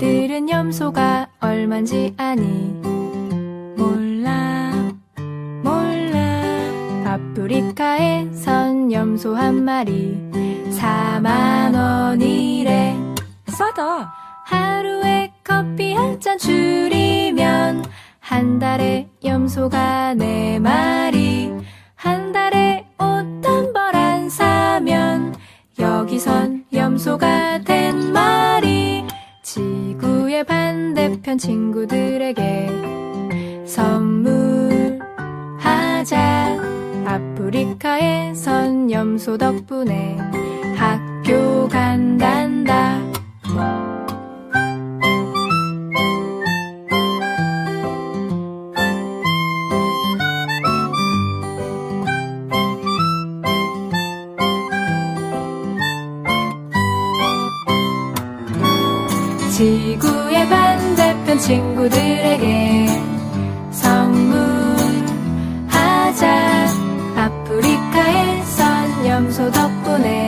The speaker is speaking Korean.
염소가 얼만지 아니. 몰라 몰라. 아프리카에선 염소 한 마리. 4만 원이래. 싸다. 하루에 커피 한 잔 줄이면 한 달에 염소가 네 마리. 한 달에 옷 한 벌 안 사면 여기선 염소가 된 마리. 지구의 반대편 친구들에게 선물하자. 아프리카에선 염소 덕분에 학교 간 지구의 반대편 친구들에게 선물하자. 아프리카에선 염소 덕분에